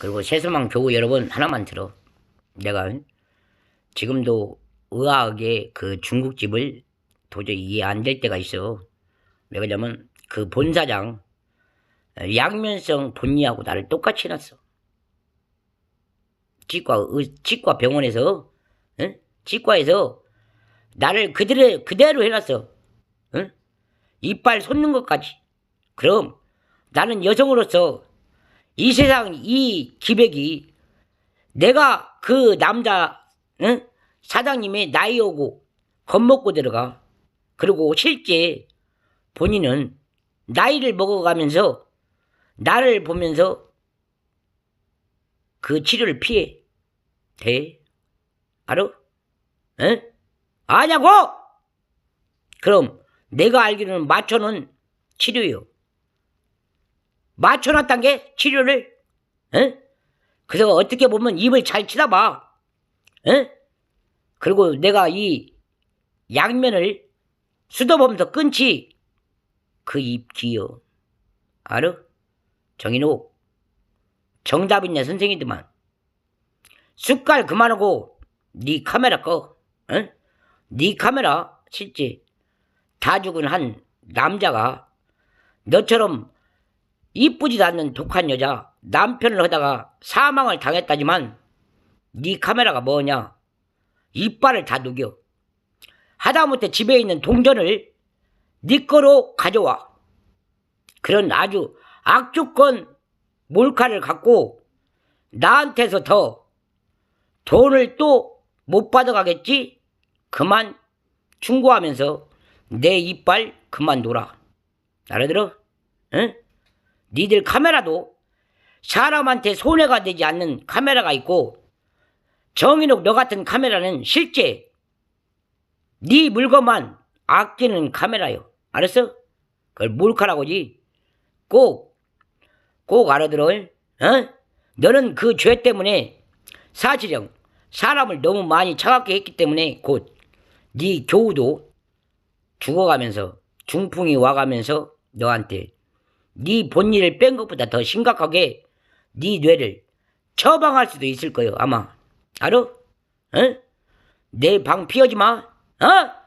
그리고 세서망 교우 여러분 하나만 들어. 내가 지금도 의아하게 그 중국집을 도저히 이해 안 될 때가 있어. 왜 그러냐면 그 본사장 양면성 본니하고 나를 똑같이 해놨어. 치과 의- 치과 병원에서 응? 치과에서 나를 그대로 그대로 해놨어. 응? 이빨 솟는 것까지. 그럼 나는 여성으로서 이 세상 이 기백이 내가 그 남자 응? 사장님의 나이 오고 겁먹고 들어가. 그리고 실제 본인은 나이를 먹어가면서 나를 보면서 그 치료를 피해. 돼? 알아? 응? 아냐고? 그럼 내가 알기로는 맞춰놓은 치료요. 맞춰놨단 게 치료를? 응? 그래서 어떻게 보면 입을 잘 치다봐. 응? 그리고 내가 이 양면을 수도보면서 끊지. 그입 귀여. 알아? 정인호. 정답이냐 선생이더만. 숟갈 그만하고 네 카메라 꺼. 응? 네 카메라 실제 다 죽은 한 남자가 너처럼 이쁘지도 않는 독한 여자 남편을 하다가 사망을 당했다지만 네 카메라가 뭐냐 이빨을 다 녹여 하다못해 집에 있는 동전을 네 거로 가져와 그런 아주 악조건 몰카를 갖고 나한테서 더 돈을 또 못 받아가겠지? 그만 충고하면서 내 이빨 그만 놀아. 알아들어? 응? 니들 카메라도 사람한테 손해가 되지 않는 카메라가 있고 정인욱 너 같은 카메라는 실제 네 물건만 아끼는 카메라요. 알았어? 그걸 몰카라고지. 꼭, 꼭 알아들어. 어? 너는 그 죄 때문에 사실형 사람을 너무 많이 차갑게 했기 때문에 곧 네 교우도 죽어가면서 중풍이 와가면서 너한테 네 본일을 뺀 것보다 더 심각하게 네 뇌를 처방할 수도 있을 거예요 아마 알아? 어? 내방 피하지 마 어?